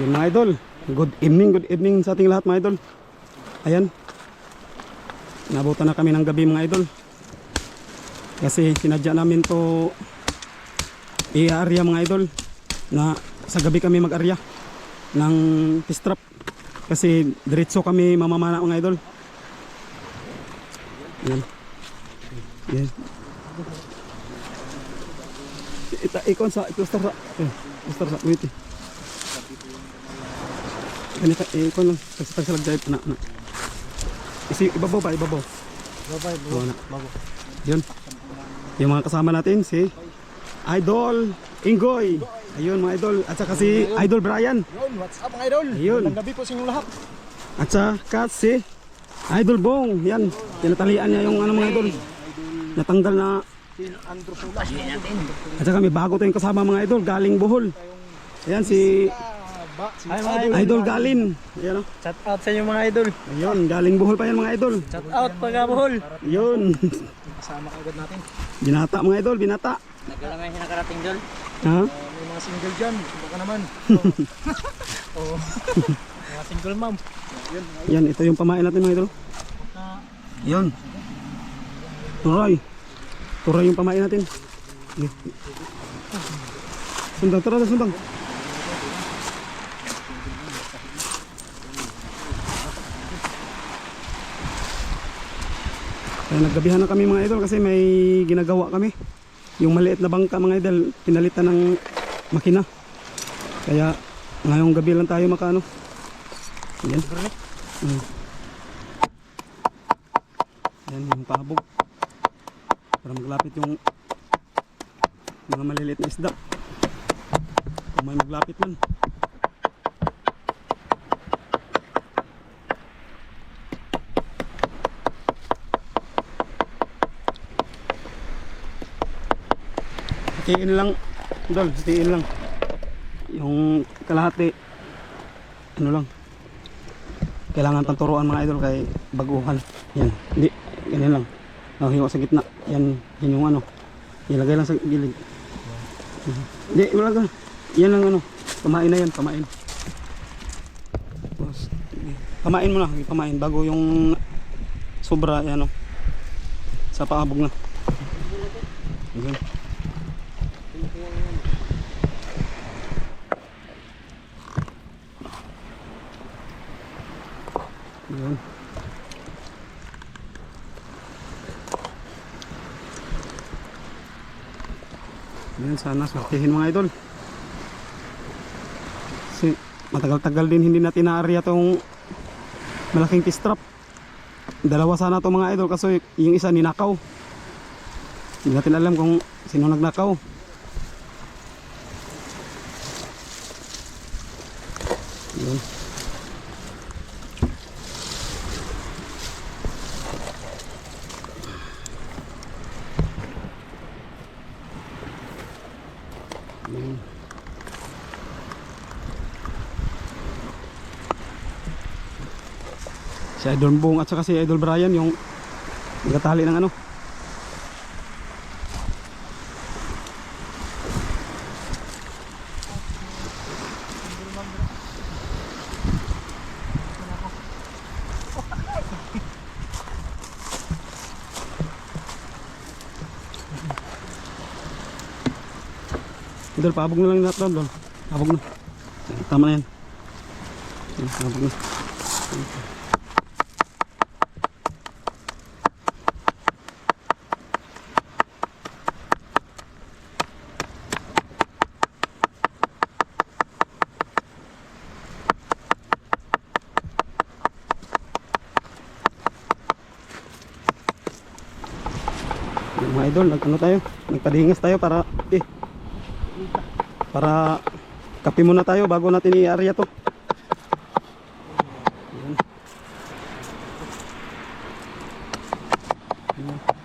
Yun mga idol. Good evening, good evening sa ating lahat mga idol. Ayan. Nabutan na kami ng gabi mga idol. Kasi sinadya namin to i-area mga idol na sa gabi kami mag-area ng fish trap. Kasi diretso kami mamamana mga idol. Yan. Yan. Ita ikon sa ikon sa ikon sa wait. eh. Ano ka eh, ikon lang sa sa salag na na. Isi ibabaw ba ibabaw. Babay, Oo na. Yun. Yung mga kasama natin si Idol Ingoy. Ayun mga idol at saka si Idol Brian. Yun, what's up mga idol? Ayun. Magandang gabi po sa inyong lahat. At saka si Idol Bong. Yan. Tinatalian niya yung ano mga idol. Natanggal na Andrew Sulas. At saka may bago tayong kasama mga idol, galing Bohol. Ayan si Idol. Idol Galin. Ayan o. Shout out sa inyo mga idol. Ayun, galing Bohol pa yan mga idol. Shout out pagkabuhol. Yun. Kasama kaagad natin. Binata mga idol, binata. Nagkalamay siya nakarating dol. Ha? Uh, may mga single dyan. Baka naman. Oo. Mga single mom. Yun. Yan, ito yung pamain natin mga idol. Yun. Turay. Turay yung pamain natin. Yan. Sundang, tara na sundang. Kaya naggabihan na kami mga idol kasi may ginagawa kami. Yung maliit na bangka mga idol, pinalitan ng makina. Kaya ngayong gabi lang tayo makaano. Yan. Mm. Yan yung pabog. Para maglapit yung mga maliliit na isda. Kung may maglapit man. Hatiin lang. Dol, hatiin lang. Yung kalahati. Ano lang. Kailangan pang turuan mga idol kay baguhan. Yan. Hindi. Ganyan lang. Oh, hiwa sa gitna. Yan. Yan yung ano. Ilagay lang sa gilid. Hindi, wala ka. Yan lang ano. Pamain na yan. Sige. Pamain mo na. Pamain. Bago yung sobra. Yan o. Sa paabog na. Ganyan. Yun. Yan sana sortihin mga idol. Kasi matagal-tagal din hindi natin na-area tong malaking fish trap. Dalawa sana to mga idol kasi yung isa ninakaw. Hindi natin alam kung sino nagnakaw. Yun. Yun. Idol Bong at saka si Idol Brian yung nagtatali ng ano. Idol, paabog na lang natin doon. Paabog na. Tama na yan. Paabog na. Yan, mga idol, nag ano tayo? Nagpadingas tayo para eh, para kape muna tayo bago natin i-area to. Yan. Yan.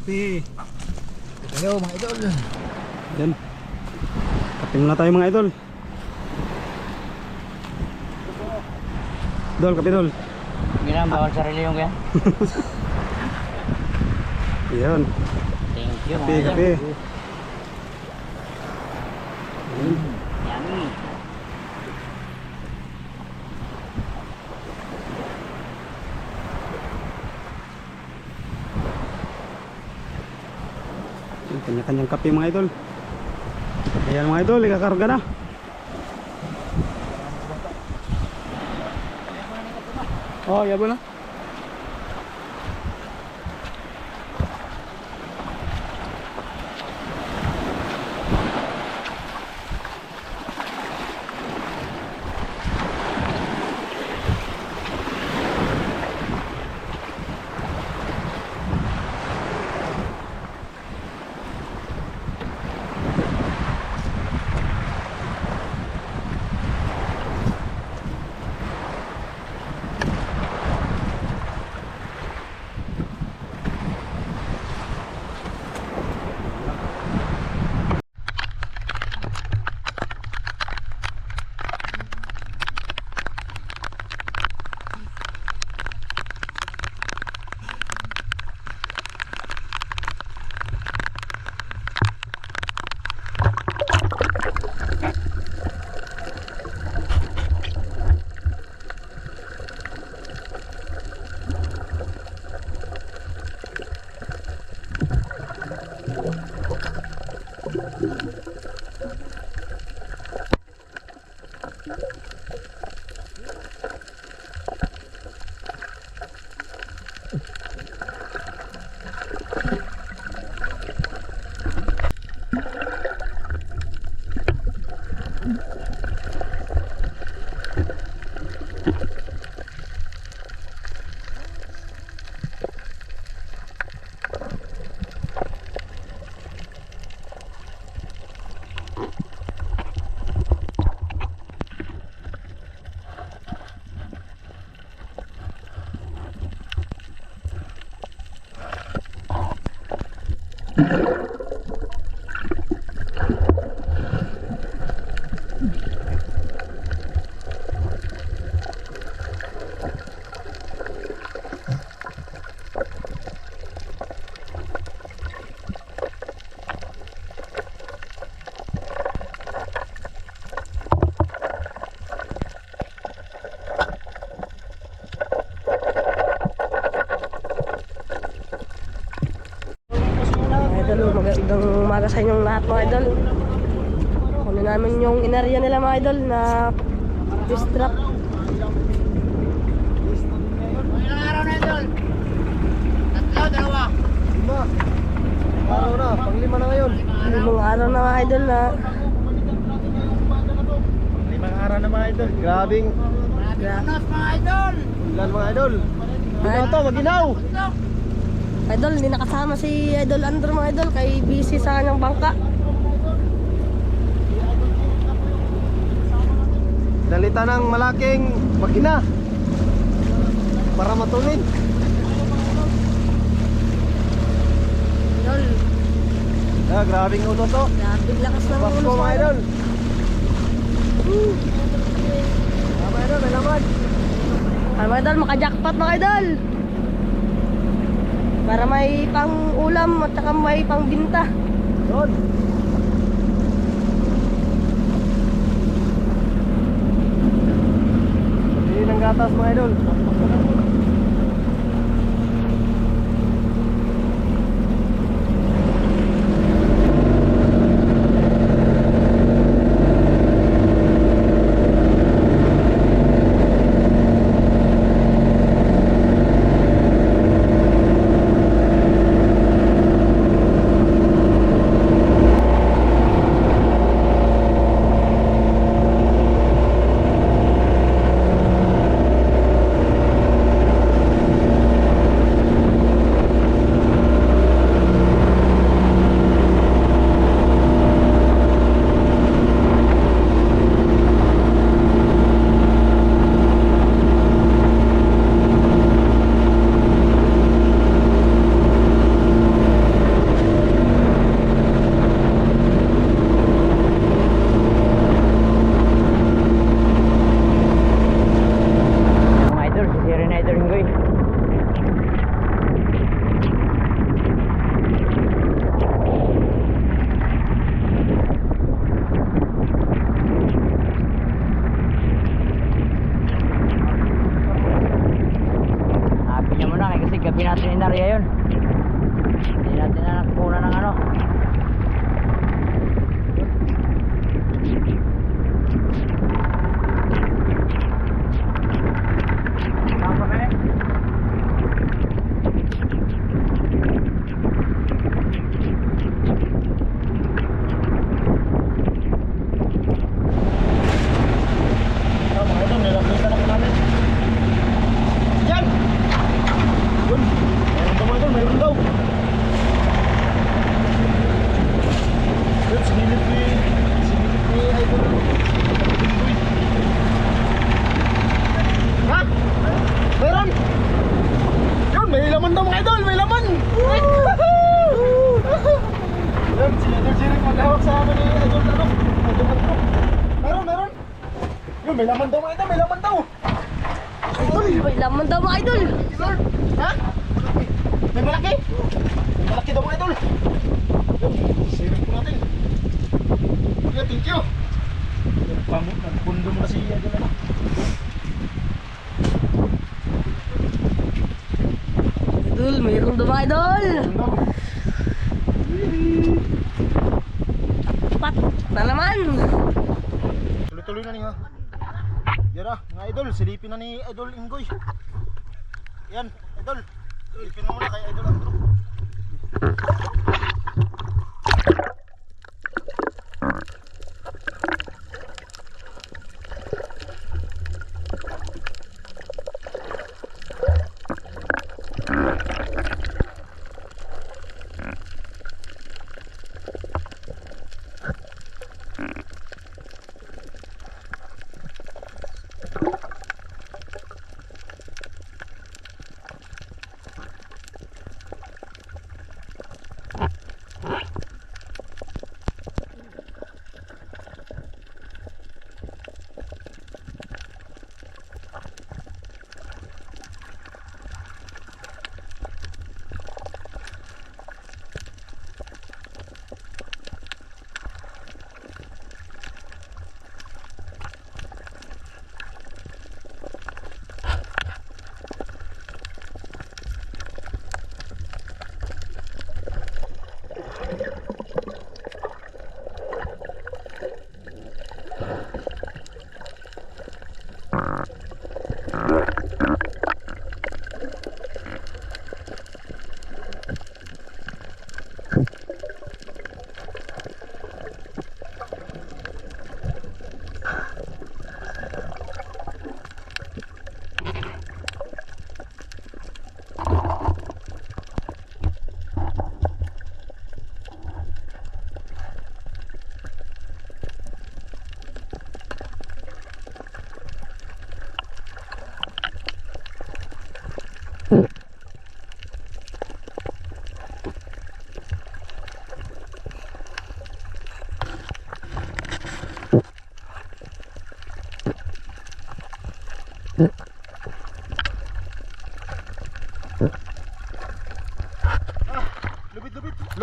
Kape, kape. Kayo mga idol. Yan. Kape muna tayo mga idol. Dol, kape dol. Na, bawal sarili yung kaya. Yan. Thank you. Kape, kape. Yan. Yummy. Kanya-kanyang kape mga idol. Ayan mga idol, ikakarga na. Oh, yabo na. Mga idol. Kunin namin yung inarya nila mga idol na fish trap. Lima. Araw na, panglima na ngayon. Limang araw na mga idol na Limang araw na mga idol. Grabing ulan mga idol. Ginaw to, maginaw. idol, hindi nakasama si Idol Andrew mga idol kay busy sa kanyang bangka. Dalita ng malaking makina. Para matulin. Idol, Ah, grabing ulo to. grabe lakas ng Pasko ulo mga idol. Ah, mga idol, may laman. Mga idol, makajackpot mga idol. Para may pang ulam at saka may pang binta. Yun. Pili ng gatas mga idol. idol. Pat na naman. Tuloy-tuloy na niya. Yara, ah, mga idol, silipin na ni idol Ingoy. Yan, idol. Silipin mo muna kay idol Andrew.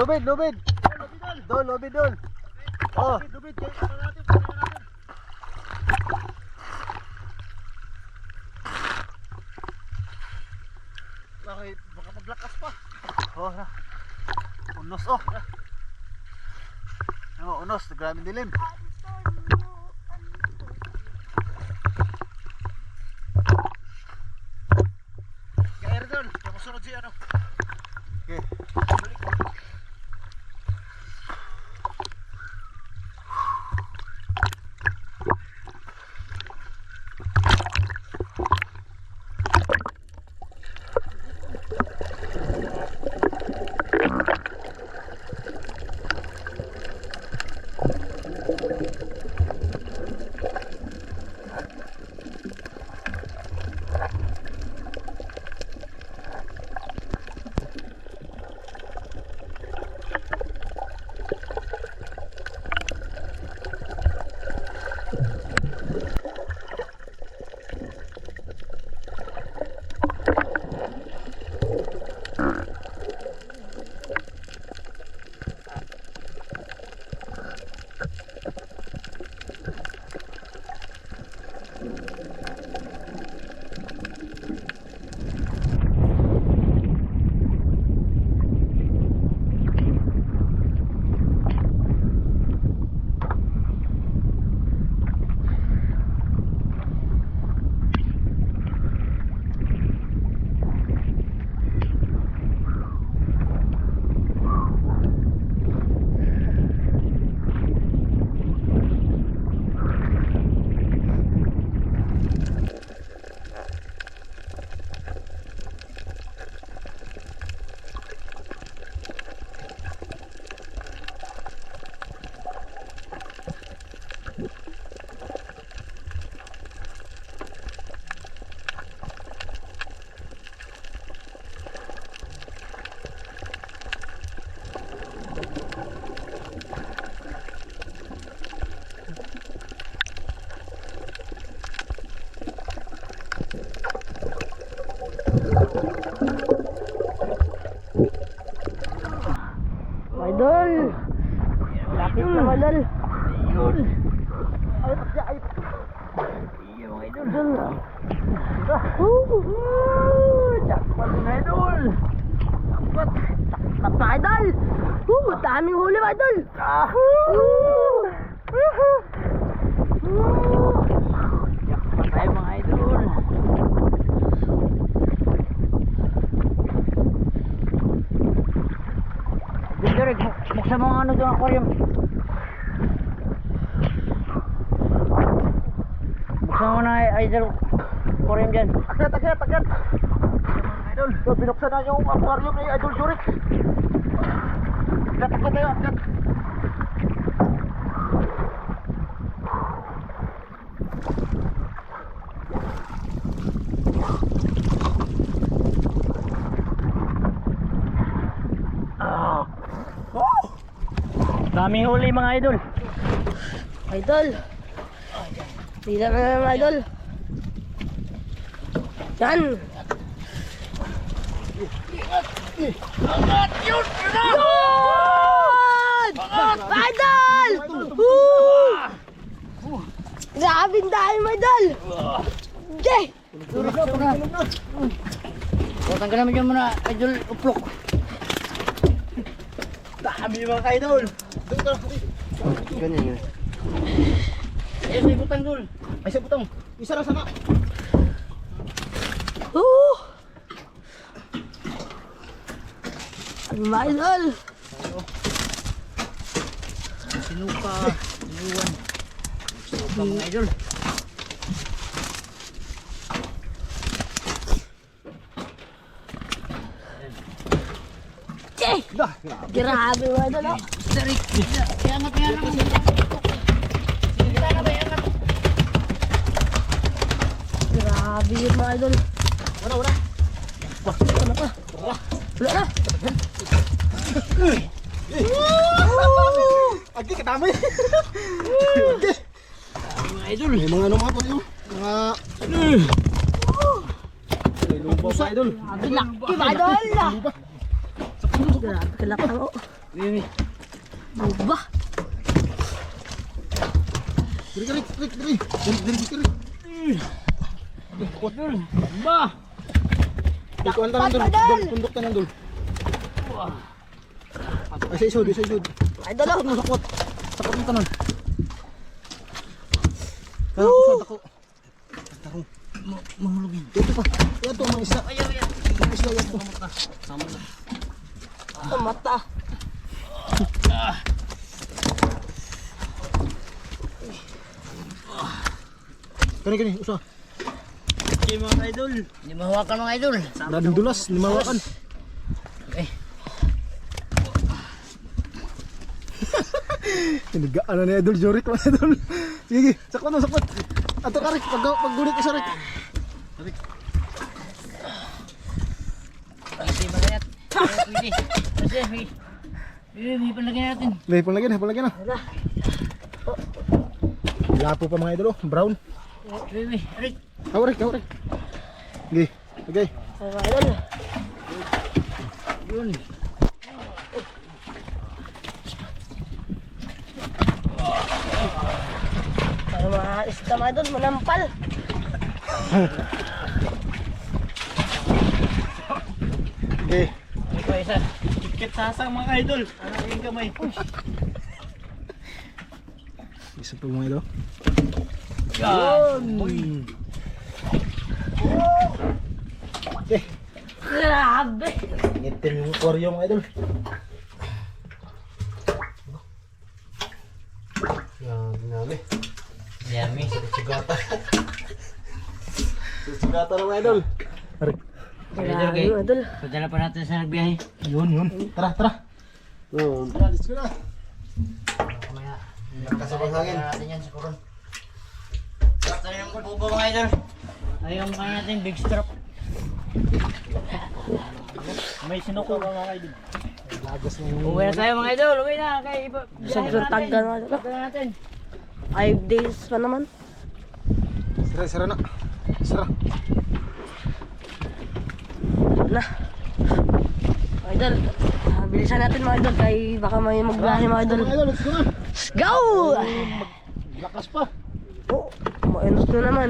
lubid, lubid. Doon, lubid doon. Oh. Lubid, lubid. Okay, baka maglakas pa. Oh, na. Unos, oh. Oh, unos. Grabe dilim. Kaya rin doon. Kaya masunod siya. Ano? Okay. Idol! Woo! Jackpot tayo mga idol! Direk, buksan mo ano doon aquarium. Buksan mo na idol aquarium dyan. Akyat, akyat, akyat. Idol, binuksan na yung aquarium ni Idol Jurik. Akyat, akyat tayo, akyat. Daming huli mga idol. Idol! Tila na naman idol! Yan! Yun! Idol! Woo! Grabe dahil mo idol! Okay! O, tanggal naman dyan muna idol uplok. Dami mga idol. Doon ka, Ganyan, ganyan. Eh, may butang dul. Ay, sa butong. Isa lang sana. Woo! Ano ba idol? Sinuka, inuwan. Sinuka mga idol. Dah, Grabe mo idol oh! Tarik. Kaya nga, kaya nga. Grabe yun mga idol! Wala, wala. Ano pa? Wala na! Agi, kadami. Agi. Mga idol. May mga ano mga po yun. Mga... Lupa pa idol. Grabe laki mga idol! Grabe kalaki oh! Bibi. Buba! Diri, diri, diri, diri. Diri, diri, diri. Ba! Ikuan tanan dul. Dul, tundok tanan dul. Ay, sa isod, sa isod. Idol oh! Sakot mo, sakot. Sakot mo tanan. Kaya ako sa dako. Dako. Mahulugin. Dito pa. Yan to, mga isla. Ayaw, ayaw. Mga isla yan to. Ang mata! Kani, kani, usa. Okay mga idol. Hindi mahawakan mga idol. Daming dulas, limawakan. Eh. Tinigaan na ni Idol Jorik mga idol. Sige, sakot mo, sakot. Ato ka rin, pag, paggulit ka sa rin. Pwede magayat. Pwede. Kasi, may... May palagay natin. May palagyan, may palagyan na. Wala! Lapo pa mga idol, oh. brown. Bibi, aray. Kawarik, kawarik. Sige, okay. Mga idol! Yun. Para mga isda mga idol, manampal! Okay. Ito isa. Kikit sasang mga idol. Ano yung kamay? Isa pa mga idol. Yan. Okay. Grabe! Ngitin yung aquarium mga idol. Yan, dinami. Yummy. Sugata. Sugata na mga idol. Idol, mga idol! Padala pa natin sa nagbiyahe. Yun, yun. Tara, tara. Yun. Tara, let's go na. Kamaya. Kasabang hangin. natin yan sa kuron. Rin ang bubo mga idol. Ayun kaya natin big strap. May sinuko ka mga idol. Lagas na yung... Uwi na tayo mga idol. Uwi na. Kaya iba. Isang surtag ka mga idol! Tagal natin. 5 days pa naman! Sira, sira na. Sira. Takot na. Mga idol, ah, bilisan natin mga idol. Kay baka may maglahi mga idol. Let's go na. Lakas pa. Oh, mainos na naman.